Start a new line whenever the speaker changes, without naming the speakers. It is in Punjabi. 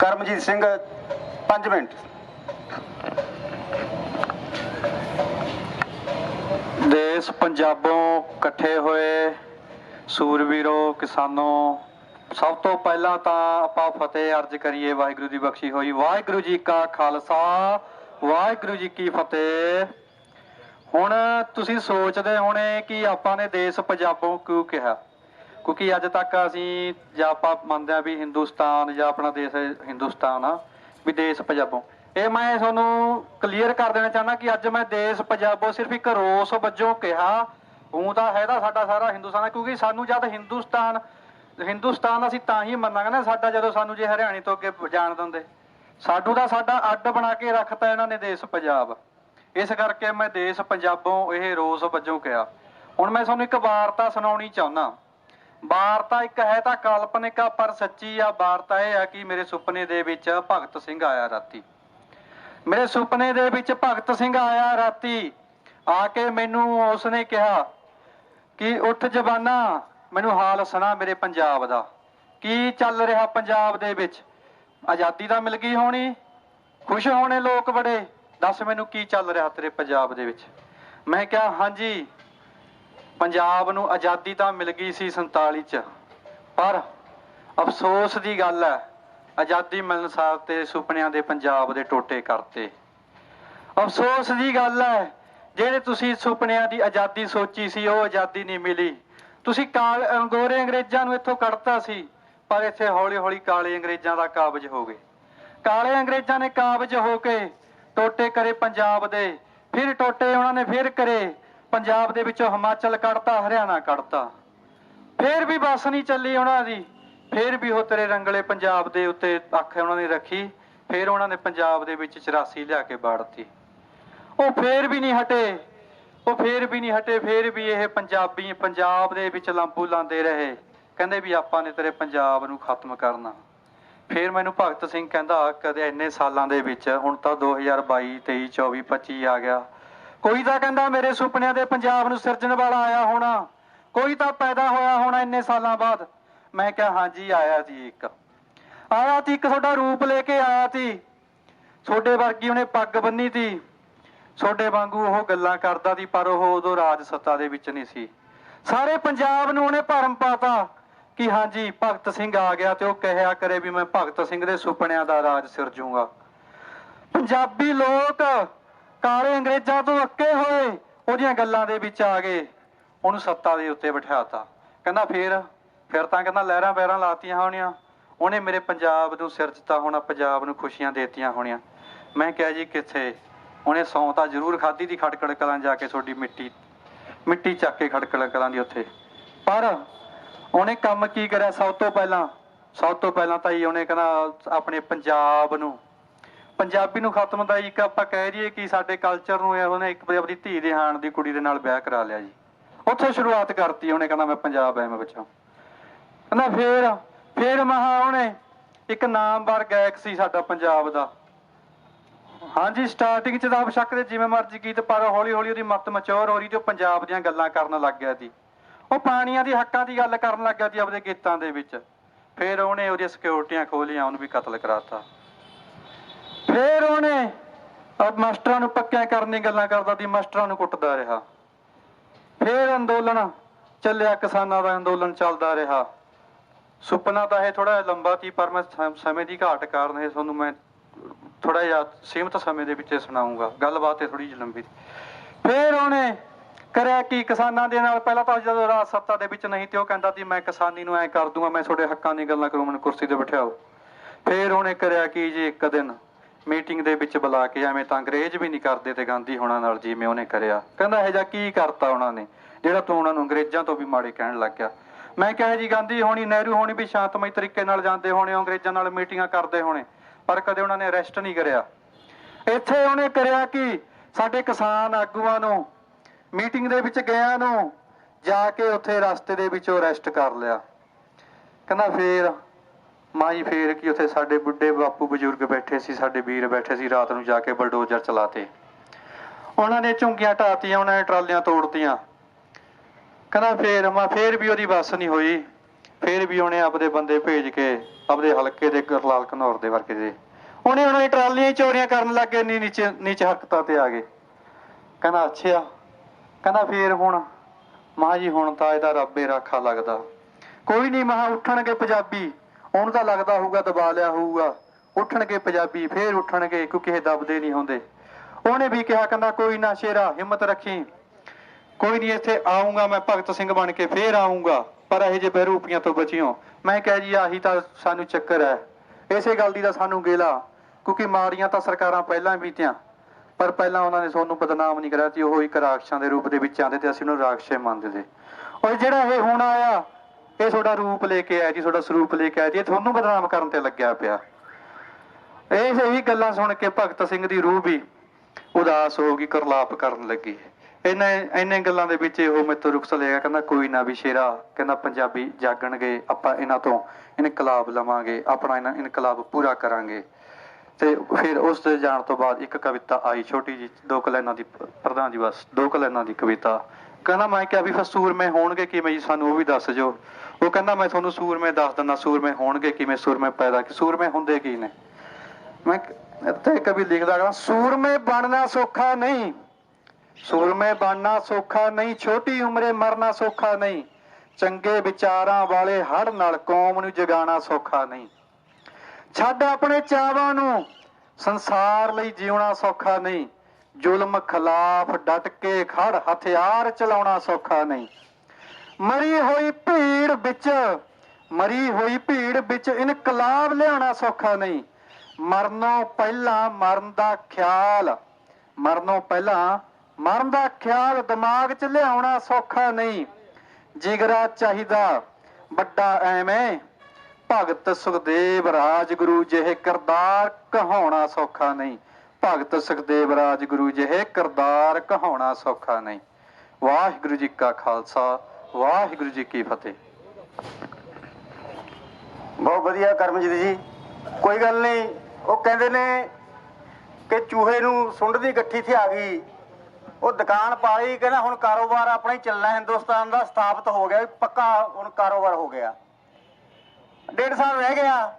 ਕਰਮਜੀਤ ਸਿੰਘ 5 ਮਿੰਟ।
ਦੇਸ਼ ਪੰਜਾਬੋਂ ਇਕੱਠੇ ਹੋਏ ਸੂਰਵੀਰੋ ਕਿਸਾਨੋ, ਸਭ ਤੋਂ ਪਹਿਲਾਂ ਤਾਂ ਆਪਾਂ ਫਤਿਹ ਅਰਜ ਕਰੀਏ, ਵਾਹਿਗੁਰੂ ਦੀ ਬਖਸ਼ੀ ਹੋਈ। ਵਾਹਿਗੁਰੂ ਜੀ ਕਾ ਖਾਲਸਾ, ਵਾਹਿਗੁਰੂ ਜੀ ਕੀ ਫਤਿਹ। ਹੁਣ ਤੁਸੀਂ ਸੋਚਦੇ ਹੋਣੇ ਕਿ ਆਪਾਂ ਨੇ ਦੇਸ਼ ਪੰਜਾਬੋਂ ਕਿਉਂ ਕਿਹਾ? ਕਿਉਂਕਿ ਅੱਜ ਤੱਕ ਅਸੀਂ ਜਾਂ ਆਪਾਂ ਮੰਨਦੇ ਆ ਵੀ ਹਿੰਦੁਸਤਾਨ ਜਾਂ ਆਪਣਾ ਦੇਸ਼ ਹਿੰਦੁਸਤਾਨ ਆ, ਵੀ ਦੇਸ਼ ਪੰਜਾਬੋਂ। ਇਹ ਮੈਂ ਤੁਹਾਨੂੰ ਕਲੀਅਰ ਕਰ ਦੇਣਾ ਚਾਹੁੰਦਾ ਕਿ ਅੱਜ ਮੈਂ ਦੇਸ਼ ਪੰਜਾਬੋਂ ਸਿਰਫ ਇੱਕ ਰੋਸ ਵਜੋਂ ਕਿਹਾ। ਉਹ ਤਾਂ ਹੈ ਸਾਡਾ ਸਾਰਾ ਹਿੰਦੁਸਤਾਨ ਕਿਉਂਕਿ ਸਾਨੂੰ ਜਦ ਹਿੰਦੁਸਤਾਨ ਹਿੰਦੁਸਤਾਨ ਅਸੀਂ ਤਾਂ ਹੀ ਮੰਨਾਂਗੇ ਨਾ ਸਾਡਾ ਜਦੋਂ ਸਾਨੂੰ ਜੇ ਹਰਿਆਣੇ ਤੋਂ ਅੱਗੇ ਜਾਣ ਦਿੰਦੇ। ਸਾਡੂ ਦਾ ਸਾਡਾ ਅੱਡ ਬਣਾ ਕੇ ਰੱਖਤਾ ਇਹਨਾਂ ਨੇ ਦੇਸ਼ ਪੰਜਾਬ। ਇਸ ਕਰਕੇ ਮੈਂ ਦੇਸ਼ ਪੰਜਾਬੋਂ ਇਹ ਰੋਸ ਵਜੋਂ ਕਿਹਾ। ਹੁਣ ਮੈਂ ਤੁਹਾਨੂੰ ਇੱਕ ਵਾਰਤਾ ਸੁਣਾਉਣੀ ਚਾਹੁੰਦਾ। ਵਾਰਤਾ ਇੱਕ ਹੈ ਤਾਂ ਕਾਲਪਨਿਕ ਆ, ਪਰ ਸੱਚੀ ਆ ਵਾਰਤਾ ਇਹ ਆ ਕਿ ਮੇਰੇ ਸੁਪਨੇ ਦੇ ਵਿੱਚ ਭਗਤ ਸਿੰਘ ਆਇਆ ਰਾਤੀ। ਮੇਰੇ ਸੁਪਨੇ ਦੇ ਵਿੱਚ ਭਗਤ ਸਿੰਘ ਆਇਆ ਰਾਤੀ। ਆ ਕੇ ਮੈਨੂੰ ਉਸਨੇ ਕਿਹਾ ਕਿ ਉੱਠ ਜਵਾਨਾ, ਮੈਨੂੰ ਹਾਲ ਸੁਣਾ ਮੇਰੇ ਪੰਜਾਬ ਦਾ। ਕੀ ਚੱਲ ਰਿਹਾ ਪੰਜਾਬ ਦੇ ਵਿੱਚ? ਆਜ਼ਾਦੀ ਤਾਂ ਮਿਲ ਗਈ ਹੋਣੀ। ਖੁਸ਼ ਹੋਣੇ ਲੋਕ ਬੜੇ। ਦੱਸ ਮੈਨੂੰ ਕੀ ਚੱਲ ਰਿਹਾ ਤੇਰੇ ਪੰਜਾਬ ਦੇ ਵਿੱਚ? ਮੈਂ ਕਿਹਾ, ਹਾਂਜੀ। ਪੰਜਾਬ ਨੂੰ ਆਜ਼ਾਦੀ ਤਾਂ ਮਿਲ ਗਈ ਸੀ 47 ਚ, ਪਰ ਅਫਸੋਸ ਦੀ ਗੱਲ ਹੈ, ਆਜ਼ਾਦੀ ਮਿਲਣ ਸਾਰ ਤੇ ਸੁਪਨਿਆਂ ਦੇ ਪੰਜਾਬ ਦੇ ਟੋਟੇ ਕਰਤੇ। ਅਫਸੋਸ ਦੀ ਗੱਲ ਹੈ, ਜਿਹੜੇ ਤੁਸੀਂ ਸੁਪਨਿਆਂ ਦੀ ਆਜ਼ਾਦੀ ਸੋਚੀ ਸੀ, ਉਹ ਆਜ਼ਾਦੀ ਨਹੀਂ ਮਿਲੀ। ਤੁਸੀਂ ਕਾਲ, ਅੰਗੋਰੇ ਅੰਗਰੇਜ਼ਾਂ ਨੂੰ ਇੱਥੋਂ ਕੱਢਤਾ ਸੀ, ਪਰ ਇੱਥੇ ਹੌਲੀ ਹੌਲੀ ਕਾਲੇ ਅੰਗਰੇਜ਼ਾਂ ਦਾ ਕਾਬਜ ਹੋ ਗਏ। ਕਾਲੇ ਅੰਗਰੇਜ਼ਾਂ ਨੇ ਕਾਬਜ ਹੋ ਕੇ ਟੋਟੇ ਕਰੇ ਪੰਜਾਬ ਦੇ, ਫਿਰ ਟੋਟੇ ਉਹਨਾਂ ਨੇ ਫਿਰ ਕਰੇ ਪੰਜਾਬ ਦੇ ਵਿੱਚੋਂ ਹਿਮਾਚਲ ਕੱਢਤਾ, ਹਰਿਆਣਾ ਕੱਢਤਾ। ਫਿਰ ਵੀ ਬੱਸ ਨਹੀਂ ਚੱਲੀ ਉਹਨਾਂ ਦੀ। ਫਿਰ ਵੀ ਉਹ ਤੇਰੇ ਰੰਗਲੇ ਪੰਜਾਬ ਦੇ ਉੱਤੇ ਅੱਖ ਉਹਨਾਂ ਨੇ ਰੱਖੀ। ਫਿਰ ਉਹਨਾਂ ਨੇ ਪੰਜਾਬ ਦੇ ਵਿੱਚ 84 ਲਿਆ ਕੇ ਬਾੜਤੀ ਉਹ ਫੇਰ ਵੀ ਨਹੀਂ ਹਟੇ। ਉਹ ਫੇਰ ਵੀ ਨਹੀਂ ਹਟੇ। ਫੇਰ ਵੀ ਇਹ ਪੰਜਾਬੀ ਪੰਜਾਬ ਦੇ ਵਿੱਚ ਲਾਂਬੂ ਲਾਉਂਦੇ ਰਹੇ। ਕਹਿੰਦੇ ਵੀ ਆਪਾਂ ਨੇ ਤੇਰੇ ਪੰਜਾਬ ਨੂੰ ਖਤਮ ਕਰਨਾ। ਫੇਰ ਮੈਨੂੰ ਭਗਤ ਸਿੰਘ ਕਹਿੰਦਾ, ਕਦੇ ਇੰਨੇ ਸਾਲਾਂ ਦੇ ਵਿੱਚ, ਹੁਣ ਤਾਂ 2022 23 24 25 ਆ ਗਿਆ। ਕੋਈ ਤਾਂ ਕਹਿੰਦਾ ਮੇਰੇ ਸੁਪਨਿਆਂ ਦੇ ਪੰਜਾਬ ਨੂੰ ਸਿਰਜਣ ਵਾਲਾ ਆਇਆ ਹੋਣਾ। ਕੋਈ ਤਾਂ ਪੈਦਾ ਹੋਇਆ ਹੋਣਾ ਇੰਨੇ ਸਾਲਾਂ ਬਾਅਦ। ਮੈਂ ਕਿਹਾ, ਹਾਂਜੀ, ਆਇਆ ਸੀ ਇੱਕ। ਆਇਆ ਸੀ ਇੱਕ ਤੁਹਾਡਾ ਰੂਪ ਲੈ ਕੇ ਆਇਆ ਸੀ ਤੁਹਾਡੇ ਵਰਗੀ ਉਹਨੇ ਪੱਗ ਬੰਨੀ ਸੀ ਛੋਡੇ ਵਾਂਗੂ ਉਹ ਗੱਲਾਂ ਕਰਦਾ ਸੀ ਪਰ ਉਹ ਉਦੋਂ ਰਾਜ ਸੱਤਾ ਦੇ ਵਿੱਚ ਨਹੀਂ ਸੀ। ਸਾਰੇ ਪੰਜਾਬ ਨੂੰ ਉਹਨੇ ਭਰਮ ਪਾਤਾ ਕਿ ਹਾਂਜੀ, ਭਗਤ ਸਿੰਘ ਆ ਗਿਆ ਤੇ ਉਹ ਕਹਿਆ ਕਰੇ ਵੀ ਮੈਂ ਭਗਤ ਸਿੰਘ ਦੇ ਸੁਪਨਿਆਂ ਦਾ ਰਾਜ ਸਿਰਜੂਗਾ। ਪੰਜਾਬੀ ਲੋਕ ਕਾਲੇ ਅੰਗਰੇਜ਼ਾਂ ਤੋਂ ਅੱਕੇ ਹੋਏ। ਉਹਦੀਆਂ ਗੱਲਾਂ ਦੇ ਵਿੱਚ ਆ ਗਏ। ਉਹਨੂੰ ਸੱਤਾ ਦੇ ਉੱਤੇ ਬਿਠਾਤਾ। ਕਹਿੰਦਾ, ਫੇਰ, ਫਿਰ ਤਾਂ ਕਹਿੰਦਾ ਲਹਿਰਾਂ ਬਹਿਰਾਂ ਲਾਤੀਆਂ ਹੋਣੀਆਂ। ਉਹਨੇ ਮੇਰੇ ਪੰਜਾਬ ਨੂੰ ਸਿਰਜਤਾ ਹੋਣਾ, ਪੰਜਾਬ ਨੂੰ ਖੁਸ਼ੀਆਂ ਦੇਤੀਆਂ ਹੋਣੀਆਂ। ਮੈਂ ਕਿਹਾ ਜੀ, ਕਿੱਥੇ? ਉਹਨੇ ਸੌਂ ਤਾਂ ਜ਼ਰੂਰ ਖਾਧੀ ਦੀ ਖੜਕੜ ਕਲਾਂ ਜਾ ਕੇ ਤੁਹਾਡੀ ਮਿੱਟੀ ਮਿੱਟੀ ਚੱਕ ਕੇ ਖੜਕੜ ਕਲਾਂ ਦੀ ਉੱਥੇ ਪਰ ਉਹਨੇ ਕੰਮ ਕੀ ਕਰਿਆ ਸਭ ਤੋਂ ਪਹਿਲਾਂ? ਸਭ ਤੋਂ ਪਹਿਲਾਂ ਤਾਂ ਹੀ ਉਹਨੇ ਕਹਿੰਦਾ, ਆਪਣੇ ਪੰਜਾਬ ਨੂੰ ਪੰਜਾਬੀ ਨੂੰ ਖਤਮ ਦਾ ਇੱਕ ਆਪਾਂ ਕਹਿ ਦਈਏ ਕਿ ਸਾਡੇ ਕਲਚਰ ਨੂੰ ਉਹਨੇ ਇੱਕ ਆਪਣੀ ਧੀ ਦੇ ਹਾਣ ਦੀ ਕੁੜੀ ਦੇ ਨਾਲ ਵਿਆਹ ਕਰਾ ਲਿਆ ਜੀ। ਉੱਥੇ ਸ਼ੁਰੂਆਤ ਕਰਤੀ ਉਹਨੇ, ਕਹਿੰਦਾ ਮੈਂ ਪੰਜਾਬ ਐ ਮੈਂ ਬੱਚਾ। ਕਹਿੰਦਾ ਫੇਰ ਫੇਰ ਮਹਾ ਉਹਨੇ ਇੱਕ ਨਾਮਵਰ ਗਾਇਕ ਸੀ ਸਾਡਾ ਪੰਜਾਬ ਦਾ। ਹਾਂਜੀ ਸਟਾਰਟਿੰਗ ਚ ਤਾਂ ਬਸ਼ੱਕ ਦੇ ਜਿਵੇਂ ਮਰਜ਼ੀ ਗੀਤ ਪਰ ਹੌਲੀ ਹੌਲੀ ਉਹਦੀ ਮੱਤ ਮਚੌਰ ਹੋ ਰਹੀ ਤੇ ਉਹ ਪੰਜਾਬ ਦੀਆਂ ਗੱਲਾਂ ਕਰਨ ਲੱਗ ਗਿਆ ਸੀ ਉਹ ਪਾਣੀਆਂ ਦੀ ਹੱਕਾਂ ਦੀ ਗੱਲ ਕਰਨ ਲੱਗ ਗਿਆ ਸੀ ਆਪਣੇ ਗੀਤਾਂ ਦੇ ਵਿੱਚ। ਫਿਰ ਉਹਨੇ ਉਹਦੀਆਂ ਸਿਕਿਉਰਟੀਆਂ ਖੋਲੀਆਂ ਉਹਨੂੰ ਵੀ ਕਤਲ ਕਰਾਤਾ। ਫੇਰ ਉਹਨੇ ਮਾਸਟਰਾਂ ਨੂੰ ਪੱਕਿਆਂ ਕਰਨ ਦੀ ਗੱਲਾਂ ਕਰਦਾ ਸੀ, ਮਾਸਟਰਾਂ ਨੂੰ ਕੁੱਟਦਾ ਰਿਹਾ। ਫੇਰ ਅੰਦੋਲਨ ਚੱਲਿਆ, ਕਿਸਾਨਾਂ ਦਾ ਅੰਦੋਲਨ ਚੱਲਦਾ ਰਿਹਾ। ਸੁਪਨਾ ਤਾਂ ਇਹ ਥੋੜਾ ਲੰਬਾ ਸੀ, ਪਰ ਮੈਂ ਸਮੇਂ ਦੀ ਘਾਟ ਕਾਰਨ ਇਹ ਤੁਹਾਨੂੰ ਮੈਂ ਥੋੜਾ ਜਿਹਾ ਸੀਮਤ ਸਮੇਂ ਦੇ ਵਿੱਚ ਇਹ ਸੁਣਾਉਂਗਾ ਗੱਲਬਾਤ ਇਹ ਥੋੜੀ ਜਿਹੀ ਲੰਬੀ ਫੇਰ ਫਿਰ ਉਹਨੇ ਕਰਿਆ ਕਿ? ਕਿਸਾਨਾਂ ਦੇ ਨਾਲ ਪਹਿਲਾਂ ਤਾਂ ਜਦੋਂ ਰਾਜ ਸੱਤਾ ਦੇ ਵਿੱਚ ਨਹੀਂ ਤੇ ਉਹ ਕਹਿੰਦਾ ਸੀ, ਮੈਂ ਕਿਸਾਨੀ ਨੂੰ ਐ ਕਰ ਦੂੰਗਾ, ਮੈਂ ਤੁਹਾਡੇ ਹੱਕਾਂ ਦੀ ਗੱਲਾਂ ਕਰੂੰ, ਮੈਨੂੰ ਕੁਰਸੀ ਤੇ ਬਿਠਾਓ। ਫੇਰ ਉਹਨੇ ਕਰਿਆ ਕਿ ਜੀ ਇੱਕ ਦਿਨ? ਮੀਟਿੰਗ ਦੇ ਵਿੱਚ ਬੁਲਾ ਕੇ ਐਵੇਂ ਤਾਂ ਅੰਗਰੇਜ਼ ਵੀ ਨਹੀਂ ਕਰਦੇ ਤੇ ਗਾਂਧੀ ਹੋਣਾ ਨਾਲ ਜਿਵੇਂ ਉਹਨੇ ਕਰਿਆ। ਕਹਿੰਦਾ ਇਹ ਜਾ ਕੀ ਕਰਤਾ ਉਹਨਾਂ ਨੇ? ਜਿਹੜਾ ਤੂੰ ਉਹਨਾਂ ਨੂੰ ਅੰਗਰੇਜ਼ਾਂ ਤੋਂ ਵੀ ਮਾੜੇ ਕਹਿਣ ਲੱਗ ਗਿਆ। ਮੈਂ ਕਿਹਾ ਜੀ ਗਾਂਧੀ ਹੋਣੀ, ਨਹਿਰੂ ਹੋਣੀ ਵੀ ਸ਼ਾਂਤਮਈ ਤਰੀਕੇ ਨਾਲ ਜਾਂਦੇ ਹੋਣੇ ਅੰਗਰੇਜ਼ਾਂ ਨਾਲ ਮੀਟਿੰਗਾਂ ਕਰਦੇ ਹੋਣੇ, ਪਰ ਕਦੇ ਉਹਨਾਂ ਨੇ ਅਰੈਸਟ ਨਹੀਂ ਕਰਿਆ। ਇੱਥੇ ਉਹਨੇ ਕਰਿਆ ਕਿ? ਸਾਡੇ ਕਿਸਾਨ ਆਗੂਆਂ ਨੂੰ, ਮੀਟਿੰਗ ਦੇ ਵਿੱਚ ਗਿਆ ਨੂੰ, ਜਾ ਕੇ ਉੱਥੇ ਰਸਤੇ ਦੇ ਵਿੱਚੋਂ ਅਰੈਸਟ ਕਰ ਲਿਆ। ਕਹਿੰਦਾ ਫੇਰ ਮਾਈ ਫੇਰ ਕੀ ਉੱਥੇ ਸਾਡੇ ਬੁੱਢੇ ਬਾਪੂ ਬਜ਼ੁਰਗ ਬੈਠੇ ਸੀ, ਸਾਡੇ ਵੀਰ ਬੈਠੇ ਸੀ, ਰਾਤ ਨੂੰ ਜਾ ਕੇ ਬਲਡੋਜ਼ਰ ਚਲਾਤੇ। ਉਹਨਾਂ ਨੇ ਝੁੰਗੀਆਂ ਢਾਤੀਆਂ, ਉਹਨਾਂ ਨੇ ਟਰਾਲੀਆਂ ਤੋੜਤੀਆਂ। ਕਹਿੰਦਾ ਫੇਰ ਮੈਂ, ਫੇਰ ਵੀ ਉਹਦੀ ਬੱਸ ਨਹੀਂ ਹੋਈ। ਫਿਰ ਵੀ ਉਹਨੇ ਆਪਦੇ ਬੰਦੇ ਭੇਜ ਕੇ, ਆਪਦੇ ਹਲਕੇ ਦੇ ਗਰਲਾਲ ਘਨੌਰ ਦੇ ਵਰਗੇ ਦੇ। ਉਹਨੇ ਉਹਨਾਂ ਦੀ ਟਰਾਲੀਆਂ ਚੋਰੀਆਂ ਕਰਨ ਲੱਗ ਗਏ ਨੀ ਨੀਚੇ, ਨੀਚ ਹਰਕਤਾਂ ਤੇ ਆ ਗਏ। ਕਹਿੰਦਾ ਅੱਛਾ। ਕਹਿੰਦਾ ਫੇਰ ਹੁਣ, ਮਾਂ ਜੀ, ਹੁਣ ਤਾਂ ਇਹਦਾ ਰੱਬੇ ਰਾਖਾ ਲੱਗਦਾ। ਕੋਈ ਨਹੀਂ ਮਹਾ ਉੱਠਣਗੇ ਪੰਜਾਬੀ। ਉਹਨੂੰ ਤਾਂ ਲੱਗਦਾ ਹੋਊਗਾ ਦਬਾ ਲਿਆ ਹੋਊਗਾ। ਉੱਠਣਗੇ ਪੰਜਾਬੀ, ਫੇਰ ਉੱਠਣਗੇ ਕਿਉਂਕਿ ਇਹ ਦਬਦੇ ਨਹੀਂ ਹੁੰਦੇ। ਉਹਨੇ ਵੀ ਕਿਹਾ, ਕਹਿੰਦਾ, ਕੋਈ ਨਾ ਸ਼ੇਰਾ, ਹਿੰਮਤ ਰੱਖੀ। ਕੋਈ ਨਹੀਂ ਇੱਥੇ ਆਉਂਗਾ ਮੈਂ, ਭਗਤ ਸਿੰਘ ਬਣ ਕੇ ਫੇਰ ਆਉਂਗਾ ਪਰ ਇਹ ਜੇ ਬਹਿਰੂਪੀਆਂ ਤੋਂ ਬਚਿਓ। ਮੈਂ ਕਿਹਾ ਜੀ, ਆਹੀ ਤਾਂ ਸਾਨੂੰ ਚੱਕਰ ਹੈ। ਇਸੇ ਗੱਲ ਦੀ ਤਾਂ ਸਾਨੂੰ ਗੇਲਾ। ਕਿਉਂਕਿ ਮਾੜੀਆਂ ਤਾਂ ਸਰਕਾਰਾਂ ਪਹਿਲਾਂ ਬੀਤੀਆਂ। ਪਰ ਪਹਿਲਾਂ ਉਹਨਾਂ ਨੇ ਸਾਨੂੰ ਬਦਨਾਮ ਨਹੀਂ ਕਰਿਆ ਸੀ। ਉਹ ਇੱਕ ਰਾਖਸ਼ਾਂ ਦੇ ਰੂਪ ਦੇ ਵਿੱਚ ਆਉਂਦੇ ਤੇ ਅਸੀਂ ਉਹਨੂੰ ਰਾਖਸ਼ੇ ਮੰਨਦੇ ਸੀ। ਔਰ ਜਿਹੜਾ ਇਹ ਹੁਣ ਆਇਆ ਇਹ ਤੁਹਾਡਾ ਰੂਪ ਲੈ ਕੇ ਆਇਆ ਜੀ, ਤੁਹਾਡਾ ਸਰੂਪ ਲੈ ਕੇ ਆਇਆ ਜੀ, ਇਹ ਤੁਹਾਨੂੰ ਬਦਨਾਮ ਕਰਨ ਤੇ ਲੱਗਿਆ ਪਿਆ। ਇਹ ਇਹੀ ਗੱਲਾਂ ਸੁਣ ਕੇ ਭਗਤ ਸਿੰਘ ਦੀ ਰੂਹ ਵੀ ਉਦਾਸ ਹੋ ਗਈ, ਕਰਲਾਪ ਕਰਨ ਲੱਗੀ। ਇਹਨੇ ਇੰਨੇ ਗੱਲਾਂ ਦੇ ਵਿੱਚ ਉਹ ਮੇਤੋਂ ਰੁਕਸ ਲਿਆ, ਕਹਿੰਦਾ ਕੋਈ ਨਾ ਵੀ ਸ਼ੇਰਾ, ਕਹਿੰਦਾ ਪੰਜਾਬੀ ਜਾਗਣਗੇ, ਆਪਾਂ ਇਹਨਾਂ ਤੋਂ ਇਨਕਲਾਬ ਲਵਾਂਗੇ, ਆਪਣਾ ਇਹਨਾਂ ਇਨਕਲਾਬ ਪੂਰਾ ਕਰਾਂਗੇ। ਤੇ ਫਿਰ ਉਸ ਦੇ ਜਾਣ ਤੋਂ ਬਾਅਦ ਇੱਕ ਕਵਿਤਾ ਆਈ, ਛੋਟੀ ਜੀ ਦੋ ਕੁ ਦੀ, ਪ੍ਰਧਾਨ ਜੀ ਬਸ, ਦੋ ਕੁ ਦੀ ਕਵਿਤਾ। ਕਹਿੰਦਾ ਮੈਂ ਕਿਹਾ ਵੀ ਫਸੂਰ ਮੈਂ ਹੋਣਗੇ ਕਿਵੇਂ ਜੀ, ਸਾਨੂੰ ਉਹ ਵੀ ਦੱਸ ਜੋ ਉਹ ਕਹਿੰਦਾ, ਮੈਂ ਤੁਹਾਨੂੰ ਸੂਰਮੇ ਦੱਸ ਦਿੰਦਾ, ਸੂਰਮੇ ਹੋਣਗੇ ਕਿਵੇਂ, ਸੂਰਮੇ ਪੈਦਾ ਕਿ ਸੂਰਮੇ ਹੁੰਦੇ ਕੀ ਨੇ? ਮੈਂ ਇੱਥੇ ਕਵੀ ਲਿਖਦਾ ਕਹਿੰਦਾ, ਸੂਰਮੇ ਬਣਨਾ ਸੌਖਾ ਨਹੀਂ, ਸੂਰਮੇ ਬਣਨਾ ਸੌਖਾ ਨਹੀਂ, ਛੋਟੀ ਉਮਰੇ ਮਰਨਾ ਸੌਖਾ ਨਹੀਂ, ਚੰਗੇ ਵਿਚਾਰਾਂ ਵਾਲੇ ਹੜ ਨਾਲ ਕੌਮ ਨੂੰ ਜਗਾਉਣਾ ਸੌਖਾ ਨਹੀਂ। ਛੱਡ ਆਪਣੇ ਚਾਵਾਂ ਨੂੰ, ਸੰਸਾਰ ਲਈ ਜਿਉਣਾ ਸੌਖਾ ਨਹੀਂ, ਜ਼ੁਲਮ ਖਿਲਾਫ ਡਟ ਕੇ ਖੜ, ਹਥਿਆਰ ਚਲਾਉਣਾ ਸੌਖਾ ਨਹੀਂ। ਮਰੀ ਹੋਈ ਭੀੜ ਵਿੱਚ, ਮਰੀ ਹੋਈ ਭੀੜ ਵਿੱਚ ਇਨਕਲਾਬ ਲਿਆਉਣਾ ਸੌਖਾ ਨਹੀਂ। ਮਰਨੋਂ ਪਹਿਲਾਂ ਮਰਨ ਦਾ ਖਿਆਲ, ਮਰਨੋਂ ਪਹਿਲਾਂ ਮਰਨ ਦਾ ਖਿਆਲ ਦਿਮਾਗ 'ਚ ਲਿਆਉਣਾ ਸੌਖਾ ਨਹੀਂ। ਜਿਗਰਾ ਚਾਹੀਦਾ, ਵੱਡਾ ਐਵੇਂ, ਭਗਤ ਸੁਖਦੇਵ ਰਾਜਗੁਰੂ ਜਿਹੇ ਕਰਤਾਰ ਕਹਾਉਣਾ ਸੌਖਾ ਨਹੀਂ। ਭਗਤ ਸੁਖਦੇਵ ਰਾਜਗੁਰੂ ਜਿਹੇ ਕਰਤਾਰ ਕਹਾਉਣਾ ਸੌਖਾ ਨਹੀਂ। ਵਾਹਿਗੁਰੂ ਜੀ ਕਾ ਖਾਲਸਾ ਵਾਹਿਗੁਰੂ ਜੀ ਕੀ ਫਤਿਹ।
ਬਹੁਤ ਵਧੀਆ ਕਰਮਜੀਤ ਜੀ। ਕੋਈ ਗੱਲ ਨਹੀਂ, ਉਹ ਕਹਿੰਦੇ ਨੇ ਕਿ ਚੂਹੇ ਨੂੰ ਸੁੰਡ ਦੀ ਗੱਠੀ ਥਿਆ ਗਈ। ਉਹ ਦੁਕਾਨ ਪਾ ਲਈ ਕਹਿੰਦਾ ਹੁਣ ਕਾਰੋਬਾਰ ਆਪਣਾ ਹੀ ਚੱਲਣਾ, ਹਿੰਦੁਸਤਾਨ ਦਾ ਸਥਾਪਿਤ ਹੋ ਗਿਆ ਪੱਕਾ ਹੁਣ ਕਾਰੋਬਾਰ ਹੋ ਗਿਆ। ਡੇਢ ਸਾਲ ਰਹਿ ਗਿਆ।